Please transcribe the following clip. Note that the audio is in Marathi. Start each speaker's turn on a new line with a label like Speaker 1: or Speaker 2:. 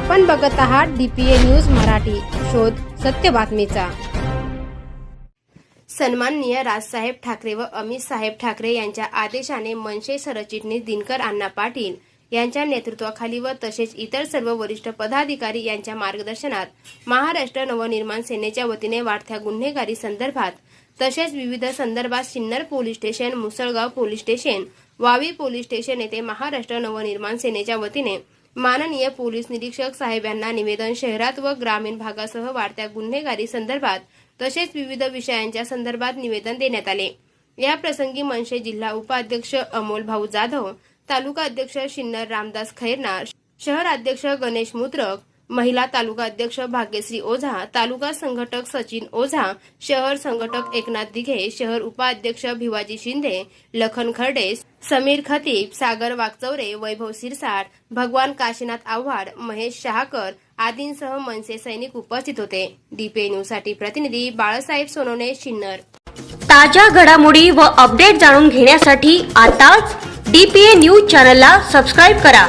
Speaker 1: आपण बघत आहात डीपीए न्यूज मराठी. शोध सत्य बातमीचा. सन्माननीय राजसाहेब ठाकरे व अमित साहेब ठाकरे यांच्या आदेशाने मनसे सरचिटणीस दिनकर अण्णा पाटील यांच्या नेतृत्वाखाली व तसेच इतर सर्व वरिष्ठ पदाधिकारी यांच्या मार्गदर्शनात महाराष्ट्र नवनिर्माण सेनेच्या वतीने वाढत्या गुन्हेगारी संदर्भात तसेच विविध संदर्भात Sinnar police station Musalgaon police station Vavi police station येथे महाराष्ट्र नवनिर्माण सेनेच्या वतीने माननीय पोलीस निरीक्षक साहेब यांना निवेदन शहरात व ग्रामीण भागासह वाढत्या गुन्हेगारी संदर्भात तसेच विविध विषयांच्या संदर्भात निवेदन देण्यात आले. या प्रसंगी मनसे जिल्हा उपाध्यक्ष अमोल भाऊ जाधव तालुका अध्यक्ष शिन्नर रामदास खैरनार शहर अध्यक्ष गणेश मुद्रक महिला तालुका अध्यक्ष भाग्यश्री ओझा तालुका संघटक सचिन ओझा शहर संघटक एकनाथ दिघे शहर उपाध्यक्ष भिवाजी शिंदे लखन खर्डे समीर खतीब सागर वागचौरे वैभव सिरसाट भगवान काशीनाथ आव्हाड महेश शहाकर आदींसह मनसे सैनिक उपस्थित होते. डीपे न्यूजसाठी प्रतिनिधी बाळासाहेब सोनवणे शिन्नर.
Speaker 2: ताज्या घडामोडी व अपडेट जाणून घेण्यासाठी आताच डीपीए न्यूज चॅनलला सबस्क्राईब करा.